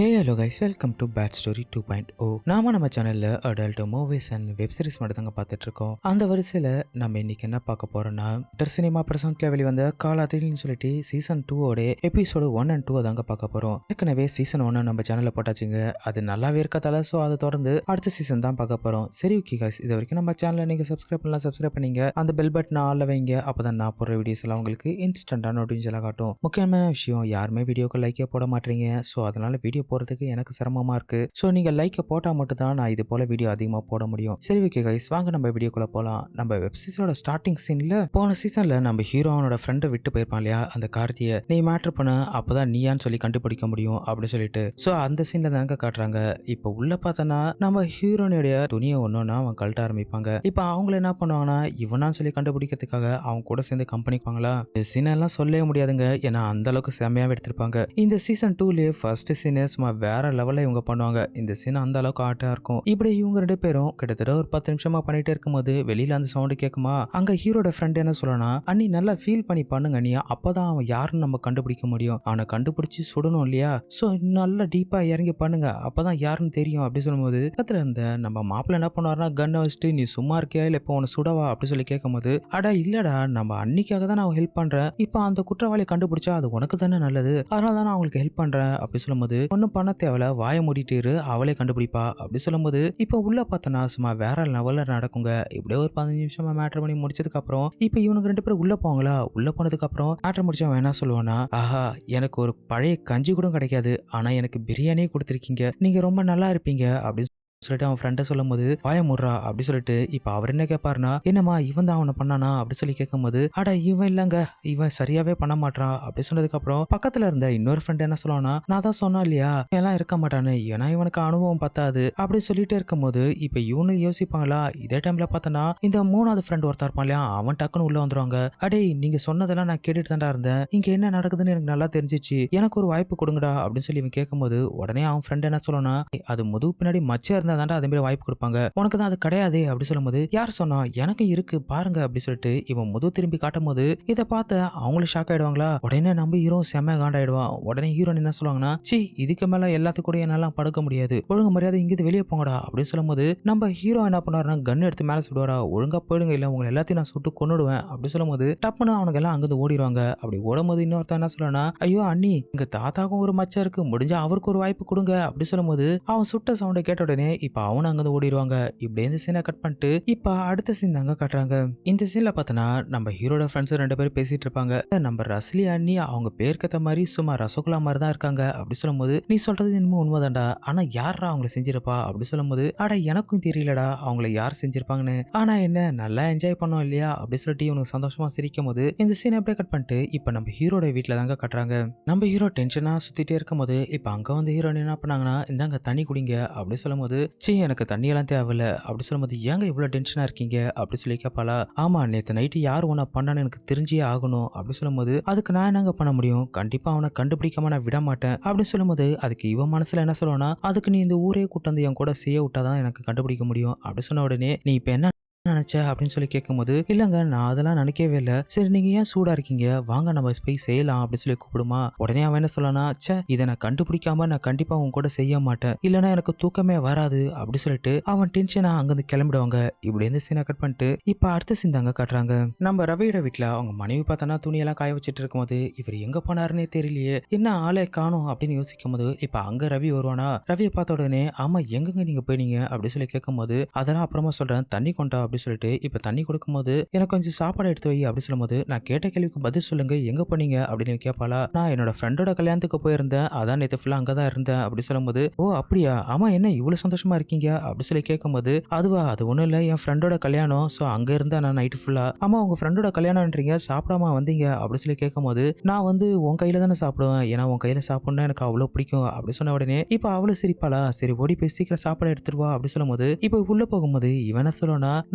Hey hello guys welcome to bad story two point O நாம நம்ம சேனல்ல adult movies and web series மட்டும் தாங்க பார்த்துட்டு இருக்கோம் அந்த வரிசையில நம்ம இன்னைக்கு என்ன பார்க்க போறோம்னா டர் சினிமா பிரசன்ட்ல வெளிவந்த காலாத்தின்னு சொல்லிட்டு சீசன் டூவோட எபிசோடு ஒன் அண்ட் டூ தாங்க பார்க்க போறோம். ஏற்கனவே சீசன் ஒன்னு நம்ம சேனல்ல போட்டாச்சுங்க. அது நல்லாவே இருக்கதால ஸோ அதை தொடர்ந்து அடுத்த சீசன் தான் பார்க்க போறோம். சரி ஓகே கைஸ் இது வரைக்கும் நம்ம சேனலை நீங்க சப்ஸ்கிரைப் பண்ணலாம் சப்ஸ்கிரைப் பண்ணீங்க. அந்த பெல் பட்டன் ஆல்ல வைங்க. அப்பதான் நான் போடுற வீடியோஸ் எல்லாம் உங்களுக்கு இன்ஸ்டன்டா நோட்டிஃபிகேஷன் காட்டும். முக்கியமான விஷயம் யாருமே வீடியோக்கு லைக்கே போட மாட்டீங்க. ஸோ அதனால வீடியோ போகிறதுக்கு எனக்கு சிரமமாக இருக்குது ஸோ நீங்கள் லைக்கை போட்டால் மட்டும்தான் நான் இது போல் வீடியோ அதிகமாக போட முடியும். சரி ஓகே கைஸ் வாங்க நம்ம வீடியோக்குள்ளே போகலாம் நம்ம வெப்சீரிஸோட ஸ்டார்டிங் சீனில் போன சீசனில் நம்ம ஹீரோ அவனோட ஃப்ரெண்டை விட்டு போயிருப்பான் இல்லையா? அந்த கார்த்தியை. நீ மேட்ரு பண்ண அப்போ தான் நீயான்னு சொல்லி கண்டுபிடிக்க முடியும் அப்படின்னு சொல்லிட்டு. ஸோ அந்த சீனில் தாங்க காட்டுறாங்க. இப்போ உள்ளே பார்த்தோன்னா நம்ம ஹீரோனுடைய துணியை ஒன்றுன்னா அவன் கழட்ட ஆரம்பிப்பாங்க. இப்போ அவங்கள என்ன பண்ணுவாங்கன்னா இவனான்னு சொல்லி கண்டுபிடிக்கிறதுக்காக அவங்க கூட சேர்ந்து கம்பெனிப்பாங்களா இந்த சீனெல்லாம் சொல்லவே முடியாதுங்க. ஏன்னா அந்த அளவுக்கு செம்மையாக எடுத்திருப்பாங்க. இந்த சீசன் டூலேயே ஃபர்ஸ்ட் சீனு சும்மா வேற லெவல்ல இவங்க பண்ணுவாங்க. இந்த சீன் அந்த அளவுக்கு ஆட்டா இருக்கும். இப்படி இவங்க ரெண்டு பேரும் கிட்டத்தட்ட ஒரு பத்து நிமிஷமா பண்ணிட்டே இருக்கும்போது வெளியில அந்த சவுண்டு கேட்குமா அங்க ஹீரோட ஃப்ரெண்ட் என்ன சொல்லனா அண்ணி நல்லா ஃபீல் பண்ணி பண்ணுங்க நீ அப்பதான் அவன் யாருன்னு நம்ம கண்டுபிடிக்க முடியும். அவனை கண்டுபிடிச்சு சுடணும் இல்லையா? ஸோ நல்லா டீப்பா இறங்கி பண்ணுங்க. அப்பதான் யாருன்னு தெரியும். அப்படி சொல்லும்போது பக்கத்துல இருந்த நம்ம மாப்பிள்ள என்ன பண்ணுவாருன்னா கன்னை வச்சுட்டு நீ சும்மா இருக்கியா? இல்லை இப்போ உன சுடவா? அப்படி சொல்லி கேட்கும்போது அடா இல்லடா. நம்ம அன்னிக்காக தான் நான் ஹெல்ப் பண்றேன். இப்போ அந்த குற்றவாளியை கண்டுபிடிச்சா அது உனக்கு தானே நல்லது. அதனால தான் நான் அவங்களுக்கு ஹெல்ப் பண்றேன். அப்படி சொல்லும்போது ஒன்றும் பண்ண தேவையில்ல வாயை மூடிட்டு இரு அவளே கண்டுபிடிப்பா. அப்படி சொல்லும்போது இப்போ உள்ள பார்த்தனா சும்மா வேற லெவல்ல நடக்குங்க. இப்படியே ஒரு பதினஞ்சு நிமிஷமா மேட்ரு பண்ணி முடிச்சதுக்கு அப்புறம் இப்போ இவனுக்கு ரெண்டு பேரும் உள்ள போவாங்களா? உள்ள போனதுக்கு அப்புறம் மேட்ரு முடிச்சவன் என்ன சொல்லுவானா ஆஹா எனக்கு ஒரு பழைய கஞ்சி கூட கிடைக்காது. ஆனா எனக்கு பிரியாணியே கொடுத்துருக்கீங்க. நீங்க ரொம்ப நல்லா இருப்பீங்க. அப்படின்னு சொல்லிட்டு அவன் ஃப்ரெண்டை சொல்லும் போது வாய முடுறா அப்படி சொல்லிட்டு இப்போ அவர் என்ன கேட்பாருனா என்னம்மா இவன் தான் அவனை பண்ணானா? அப்படின்னு சொல்லி கேட்கும்போது அட இவன் இல்லைங்க. இவன் சரியாவே பண்ண மாட்டான் அப்படி சொன்னதுக்கு அப்புறம் பக்கத்துல இருந்த இன்னொரு ஃப்ரெண்ட் என்ன சொல்லுவானா நான் தான் சொன்னா இல்லையா? எல்லாம் இருக்க மாட்டானு. ஏன்னா இவனுக்கு அனுபவம் பத்தாது. அப்படி சொல்லிட்டு இருக்கும்போது இப்போ இவனு யோசிப்பாங்களா? இதே டைம்ல பார்த்தனா இந்த மூணாவது ஃப்ரெண்ட் ஒருத்தர் இருப்பான் இல்லையா? அவன் டக்குன்னு உள்ள வந்துருவாங்க. அடே நீங்க சொன்னதெல்லாம் நான் கேட்டுட்டு தான்டா இருந்தேன். இங்க என்ன நடக்குதுன்னு எனக்கு நல்லா தெரிஞ்சிச்சு. எனக்கு ஒரு வாய்ப்பு கொடுங்கடா. அப்படின்னு சொல்லி இவன் கேட்கும்போது உடனே அவன் ஃப்ரெண்ட் என்ன சொல்லனா அது முதுகு பின்னாடி மச்சா இருந்த தான்டா அதே மாதிரி வாய்ப்பு கொடுப்பாங்க. உனக்கு தான் அது கிடையாது அப்படி சொல்லும்போது யார் சொன்னா எனக்கும் இருக்கு பாருங்க அப்படி சொல்லிட்டு இவன் முது திரும்பி காட்டும் போது இதை பார்த்து அவங்களும் ஷாக் ஆயிடுவாங்களா? உடனே நம்ம ஹீரோ செம்ம காண்டாயிடுவான். உடனே ஹீரோ என்ன சொல்லுவாங்கன்னா சி இதுக்கு மேல எல்லாத்துக்கும் கூட என்னால படுக்க முடியாது. ஒழுங்கு மரியாதை இங்கிருந்து வெளியே போங்கடா அப்படின்னு சொல்லும்போது நம்ம ஹீரோ என்ன பண்ணாருன்னா கன் எடுத்து மேல சுடுவாரா? ஒழுங்கா போயிடுங்க இல்ல உங்களை எல்லாத்தையும் நான் சுட்டு கொன்னுடுவேன் அப்படி சொல்லும்போது டப்புன்னு அவனுக்கு எல்லாம் அங்கிருந்து ஓடிடுவாங்க. அப்படி ஓடும்போது இன்னொருத்தன் என்ன சொல்லுவானா ஐயோ அண்ணி இங்க தாத்தாக்கும் ஒரு மச்சம் இருக்கு முடிஞ்சா அவருக்கு ஒரு வாய்ப்பு கொடுங்க அப்படி சொல்லும்போது அவன் சுட்ட சவுண்டை கேட்ட உடனே இப்போ அவனும் அங்கேருந்து ஓடிடுவாங்க இப்படி இந்த சீனை கட் பண்ணிட்டு இப்போ அடுத்த சீன் தாங்க காட்டுறாங்க. இந்த சீனில் பார்த்தோன்னா நம்ம ஹீரோட ஃப்ரெண்ட்ஸ் ரெண்டு பேரும் பேசிட்டு இருப்பாங்க. நம்ம ரஸ்லி அண்ணி அவங்க பேருக்கேத்த மாதிரி சும்மா ரசகுல்லா மாதிரி தான் இருக்காங்க. அப்படி சொல்லும்போது நீ சொல்றது என்னமோ உண்மைதான்டா. ஆனா யாரா அவங்கள செஞ்சிருப்பா? அப்படி சொல்லும்போது அட எனக்கும் தெரியலடா. அவங்கள யார் செஞ்சிருப்பாங்கன்னு? ஆனா என்ன நல்லா என்ஜாய் பண்ணோம் இல்லையா? அப்படி சொல்லிட்டு இவனுக்கு சந்தோஷமா சிரிக்கும் போது இந்த சீனை அப்படியே கட் பண்ணிட்டு இப்ப நம்ம ஹீரோட வீட்டுல தாங்க கட்டுறாங்க. நம்ம ஹீரோ டென்ஷனா சுத்திட்டே இருக்கும்போது இப்ப அங்க வந்து ஹீரோயின் என்ன பண்ணாங்கன்னா இந்தாங்க தண்ணி குடிங்க. அப்படி சொல்லும்போது சீ எனக்கு தண்ணியெல்லாம் தேவையில்ல. அப்படி சொல்லும்போது ஏங்க இவ்வளவு டென்ஷனா இருக்கீங்க? அப்படி சொல்லி கேட்பாளா ஆமா நேற்று நைட்டு யார் உன பண்ணான்னு எனக்கு தெரிஞ்சே ஆகணும். அப்படி சொல்லும்போது அதுக்கு நான் என்னங்க பண்ண முடியும்? கண்டிப்பா அவனை கண்டுபிடிக்காம நான் விட மாட்டேன். அப்படி சொல்லும்போது அதுக்கு இவன் மனசுல என்ன சொல்லுவானா அதுக்கு நீ இந்த ஊரே கூட்டு என் கூட செய்ய விட்டாதான் எனக்கு கண்டுபிடிக்க முடியும். அப்படி சொன்ன உடனே நீ இப்ப என்ன நினைச்ச அப்படின்னு சொல்லி கேட்கும்போது இல்லைங்க நான் அதெல்லாம் நினைக்கவே இல்லை. சரி நீங்க ஏன் சூடா இருக்கீங்க? வாங்க நம்ம போய் செய்யலாம் அப்படின்னு சொல்லி கூப்பிடுமா. உடனே அவன் என்ன சொல்லனா ச்சே இதை நான் கண்டுபிடிக்காம நான் கண்டிப்பா உன் கூட செய்ய மாட்டேன். இல்லைன்னா எனக்கு தூக்கமே வராது அப்படின்னு சொல்லிட்டு அவன் டென்ஷனா அங்கிருந்து கிளம்பிடுவாங்க. இப்படி இருந்து சீனை கட் பண்ணிட்டு இப்ப அடுத்த சீன் தாங்க காட்டுறாங்க. நம்ம ரவியோட வீட்டுல அவங்க மனைவி பார்த்தோன்னா துணியெல்லாம் காய வச்சுட்டு இருக்கும்போது இவர் எங்க போனாருன்னே தெரியலையே. என்ன ஆளே காணும் அப்படின்னு யோசிக்கும் போது இப்ப அங்க ரவி வருவானா? ரவியை பார்த்த உடனே ஆமா எங்கங்க நீங்க போயினீங்க? அப்படின்னு சொல்லி கேட்கும்போது அதெல்லாம் அப்புறமா சொல்றேன். தண்ணி கொண்டா அப்படின்னு சொல்லிட்டு இப்போ தண்ணி கொடுக்கும்போது எனக்கு கொஞ்சம் சாப்பாடு எடுத்து வை அப்படி சொல்லும்போது நான் கேட்ட கேள்விக்கு பதில் சொல்லுங்க. எங்க போனீங்க? அப்படின்னு கேட்பாளா நான் என்னோட ஃப்ரெண்டோட கல்யாணத்துக்கு போயிருந்தேன். அதான் நேற்று ஃபுல்லாக அங்கே தான் இருந்தேன். அப்படி சொல்லும்போது ஓ அப்படியா? ஆமா என்ன இவ்வளோ சந்தோஷமா இருக்கீங்க? அப்படி சொல்லி கேட்கும்போது அதுவா? அது ஒன்றும் இல்லை. என் ஃப்ரெண்டோட கல்யாணம். ஸோ அங்கே இருந்தேன் நான் நைட்டு ஃபுல்லாக ஆமா உங்க ஃப்ரெண்டோட கல்யாணம்ன்றீங்க. சாப்பிடாம வந்தீங்க. அப்படின்னு சொல்லி கேட்கும்போது நான் வந்து உன் கையில தானே சாப்பிடுவேன். ஏன்னா உன் கையில சாப்பிடணும் எனக்கு அவ்வளோ பிடிக்கும். அப்படி சொன்ன உடனே இப்போ அவ்வளோ சிரிப்பாளா? சரி ஓடி போய் சீக்கிரம் சாப்பாடு எடுத்துருவா அப்படி சொல்லும்போது இப்போ உள்ள போகும்போது இவன் என்ன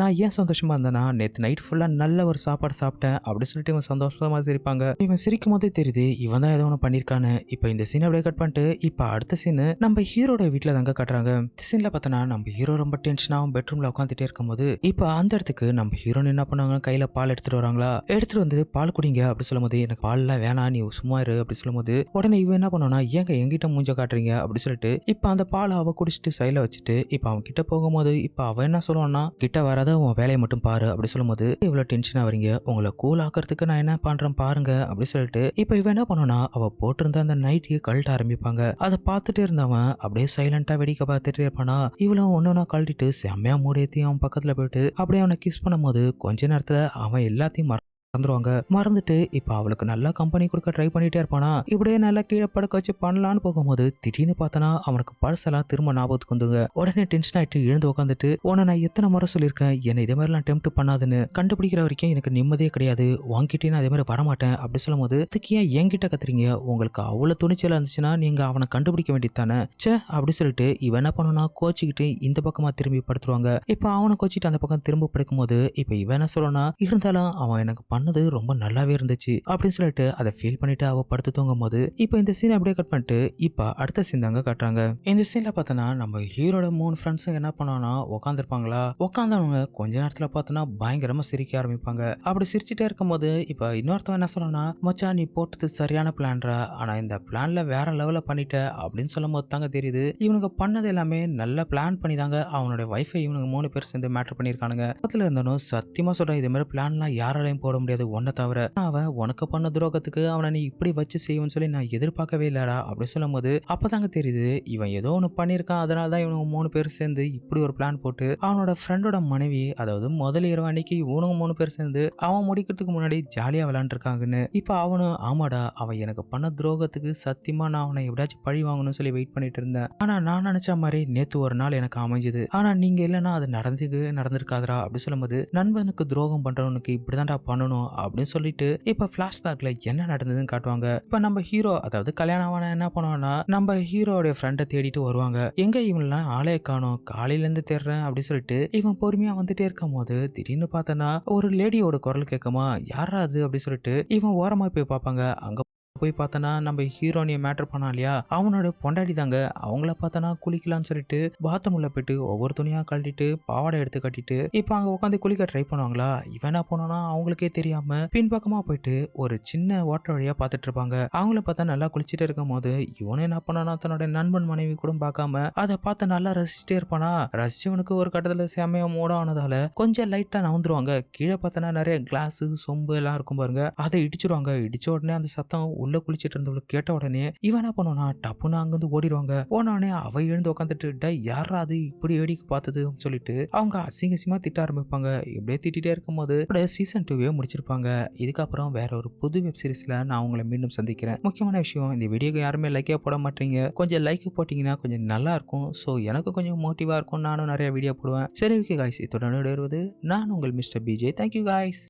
நான் ஏன் சந்தோஷமா இருந்தேன்னா நேற்று நைட் ஃபுல்லா நல்ல ஒரு சாப்பாடு சாப்பிட்டேன் அப்படின்னு சொல்லிட்டு இவன் சந்தோஷமா சிரிப்பாங்க. இவன் சிரிக்கும் போதே தெரியுது இவன் தான் ஏதோ ஒன்று பண்ணியிருக்கான்னு. இப்போ இந்த சீன் அப்படியே கட் பண்ணிட்டு இப்போ அடுத்த சீனு நம்ம ஹீரோட வீட்டில் தாங்க கட்டுறாங்க. இந்த சீனில் பார்த்தோன்னா நம்ம ஹீரோ ரொம்ப டென்ஷனாகவும் பெட்ரூமில் உட்காந்துட்டே இருக்கும்போது இப்போ அந்த இடத்துக்கு நம்ம ஹீரோன் என்ன பண்ணாங்க கையில் பால் எடுத்துட்டு வராங்களா எடுத்துட்டு வந்து பால் குடிங்க அப்படி சொல்லும்போது எனக்கு பால்லாம் வேணாம் நீ சும்மா இரு அப்படி சொல்லும்போது உடனே இவன் என்ன பண்ணோன்னா ஏங்க எங்கிட்ட மூஞ்ச காட்டுறீங்க அப்படி சொல்லிட்டு இப்போ அந்த பாலை அவ குடிச்சிட்டு சைடில் வச்சுட்டு இப்போ அவன் கிட்ட போகும்போது இப்போ அவன் என்ன சொல்லுவான்னா கிட்ட வராத உன் வேலையை மட்டும் பாரு அப்படி சொல்லும்போது இவ்வளோ டென்ஷனாக வரீங்க உங்களை கூல் ஆக்கிறதுக்கு நான் என்ன பண்றேன் பாருங்க அப்படி சொல்லிட்டு இப்போ இவன் என்ன பண்ணோன்னா அவள் போட்டிருந்த அந்த நைட்டியை கழட்ட ஆரம்பிப்பாங்க. அதை பார்த்துட்டு இருந்தவன் அப்படியே சைலண்டாக வெடிக்க பார்த்துட்டே இருப்பானா? இவளும் ஒன்னொன்னா கழட்டிட்டு செம்மையா மூடேத்தி அவன் பக்கத்தில் போயிட்டு அப்படியே அவனை கிஸ் பண்ணும்போது கொஞ்ச நேரத்தில் அவன் எல்லாத்தையும் மறந்துடுவாங்க மறந்துட்டு இப்போ அவளுக்கு நல்லா கம்பெனி கொடுக்க ட்ரை பண்ணிட்டே இருப்பானா? இப்படியே நல்லா கீழே படுக்க வச்சு பண்ணலான்னு போகும்போது திடீர்னு பார்த்தனா அவனுக்கு பழசெல்லாம் திரும்ப ஞாபகத்துக்கு வந்துருங்க. உடனே டென்ஷன் ஆயிட்டு எழுந்து உட்காந்துட்டு உன்னை நான் எத்தனை முறை சொல்லியிருக்கேன்? என்னை இதே மாதிரிலாம் டெம்ட் பண்ணாதுன்னு. கண்டுபிடிக்கிற வரைக்கும் எனக்கு நிம்மதியே கிடையாது. வாங்கிட்டே நான் அதே மாதிரி வரமாட்டேன். அப்படி சொல்லும்போது அதுக்கு ஏன் என்கிட்ட கத்துறீங்க? உங்களுக்கு அவ்வளோ துணிச்சலாக இருந்துச்சுன்னா நீங்க அவனை கண்டுபிடிக்க வேண்டியது தானே? ச்சே அப்படி சொல்லிட்டு இவன் என்ன பண்ணுனா கோச்சிக்கிட்டு இந்த பக்கமா திரும்பி படுத்துருவாங்க. இப்போ அவனை கோச்சிட்டு அந்த பக்கம் திரும்ப படுக்கும்போது இப்போ இவன் என்ன சொல்லனா இருந்தாலும் அவன் எனக்கு பண்ணது ரொம்ப நல்லாவே இருந்துச்சு அப்படின்னு சொல்லிட்டு அதை ஃபீல் பண்ணிட்டு அவ படுத்து தூங்கும் போது இப்போ இந்த சீன் அப்படியே கட் பண்ணிட்டு இப்போ அடுத்த சீன் தாங்க காட்டுறாங்க. இந்த சீன்ல பார்த்தோன்னா நம்ம ஹீரோட மூணு ஃப்ரெண்ட்ஸுங்க என்ன பண்ணானா உட்காந்துருப்பாங்களா உட்காந்தவங்க கொஞ்ச நேரத்துல பார்த்தோன்னா பயங்கரமா சிரிக்க ஆரம்பிப்பாங்க. அப்படி சிரிச்சுட்டே இருக்கும்போது இப்போ இன்னொருத்தவன் என்ன சொல்லணும்னா மச்சா நீ போட்டது சரியான பிளான்ரா ஆனா இந்த பிளான்ல வேற லெவல பண்ணிட்ட அப்படின்னு சொல்லும் போது தாங்க தெரியுது. இவனுக்கு பண்ணது எல்லாமே நல்ல பிளான் பண்ணி தாங்க அவனுடைய வைஃபை இவனுக்கு மூணு பேர் சேர்ந்து மேட்டர் பண்ணியிருக்கானுங்க. பக்கத்துல இருந்தாலும் சத்தியமா சொல்றேன் இதே மாதிரி பிளான்லாம் யாராலையும் போட முடியாது. ஒன்றை தவிர அவன் உனக்கு பண்ண துரோகத்துக்கு அவனை நீ இப்படி வச்சு செய்வேன்னு சொல்லி நான் எதிர்பார்க்கவே இல்லடா அப்படி சொல்லும் போது அப்பதாங்க தெரியுது இவன் ஏதோ ஒன்று பண்ணியிருக்கான். அதனால தான் இவனுங்க மூணு பேர் சேர்ந்து இப்படி ஒரு பிளான் போட்டு அவனோட ஃப்ரெண்டோட மனைவி அதாவது முதல் இரவு அன்னைக்கு இவனுங்க மூணு பேர் சேர்ந்து அவன் முடிக்கிறதுக்கு முன்னாடி ஜாலியாக விளாண்டுருக்காங்கன்னு இப்போ அவனும் ஆமாடா அவன் எனக்கு பண்ண துரோகத்துக்கு சத்தியமா நான் அவனை எப்படியாச்சும் பழி வாங்கணும்னு சொல்லி வெயிட் பண்ணிட்டு இருந்தேன். ஆனா நான் நினைச்ச மாதிரி நேத்து ஒரு நாள் எனக்கு அமைஞ்சது. ஆனா நீங்க இல்லைன்னா அது நடந்துக்கு நடந்திருக்காதரா அப்படி சொல்லும்போது நண்பனுக்கு துரோகம் பண்றவனுக்கு இப்படிதான்டா பண்ணணும். அப்படின்னு சொல்லிட்டு இப்ப பிளாஷ்பேக்ல என்ன நடந்ததுன்னு காட்டுவாங்க. இப்ப நம்ம ஹீரோ அதாவது கல்யாணம் என்ன பண்ணுவான்னா நம்ம ஹீரோடைய ஃப்ரெண்டை தேடிட்டு வருவாங்க. எங்க இவன்லாம் ஆளே காணும் காலையில இருந்து தேடுறேன் அப்படின்னு சொல்லிட்டு இவன் பொறுமையா வந்துட்டே இருக்கும் போது திடீர்னு பார்த்தனா ஒரு லேடியோட குரல் கேட்குமா யாரா அது? அப்படின்னு சொல்லிட்டு இவன் ஓரமா போய் பார்ப்பாங்க. அங்க போய் பார்த்தனா நம்ம ஹீரோனியை மேட்டர் பண்ணா இல்லையா? அவனோட பொண்டாடி தாங்க. அவங்கள பார்த்தனா குளிக்கலாம்னு சொல்லிட்டு பாத்ரூம் உள்ள போயிட்டு ஒவ்வொரு துணியா கழட்டிட்டு பாவாடை எடுத்து கட்டிட்டு இப்போ அங்க உட்காந்து குளிக்க ட்ரை பண்ணுவாங்களா? இவன் என்ன பண்ணோன்னா அவங்களுக்கே தெரியாம பின்பக்கமா போயிட்டு ஒரு சின்ன ஓட்டர் வழியா பார்த்துட்டு இருப்பாங்க. அவங்கள பார்த்தா நல்லா குளிச்சுட்டு இருக்கும் போது இவனு என்ன பண்ணானா தன்னோட நண்பன் மனைவி கூட பார்க்காம அதை பார்த்து நல்லா ரசிச்சுட்டே இருப்பானா? ரசிச்சவனுக்கு ஒரு கட்டத்துல செமையா மூட ஆனதால கொஞ்சம் லைட்டா நவுந்துருவாங்க. கீழே பார்த்தனா நிறைய கிளாஸ் சொம்பு எல்லாம் இருக்கும் பாருங்க. அதை இடிச்சிருவாங்க. இடிச்ச உடனே அந்த சத்தம் உள்ள குளிச்சிட்டு இருந்தவளுக்கு கேட்ட உடனே இவன் என்ன பண்ணுவானா டப்புன்னு அங்கிருந்து ஓடிடுவாங்க. போனவனே அவ எழுந்து உட்காந்துட்டு யாரா அது? இப்படி வேடிக்கை பார்த்ததுன்னு சொல்லிட்டு அவங்க அசிங்க திட்ட ஆரம்பிப்பாங்க. இப்படியே திட்டிட்டே இருக்கும்போது சீசன் டூவே முடிச்சிருப்பாங்க. இதுக்கப்புறம் வேற ஒரு புது வெப் சீரிஸ்ல நான் உங்களை மீண்டும் சந்திக்கிறேன். முக்கியமான விஷயம் இந்த வீடியோக்கு யாருமே லைக்கே போட மாட்டீங்க. கொஞ்சம் லைக் போட்டிங்கன்னா கொஞ்சம் நல்லா இருக்கும். ஸோ எனக்கு கொஞ்சம் மோட்டிவா இருக்கும் நானும் நிறைய வீடியோ போடுவேன். சரி ஓகே காய்ஸ் இத்துடன் வருவது நான் உங்கள் மிஸ்டர் பிஜே தேங்க்யூ காய்ஸ்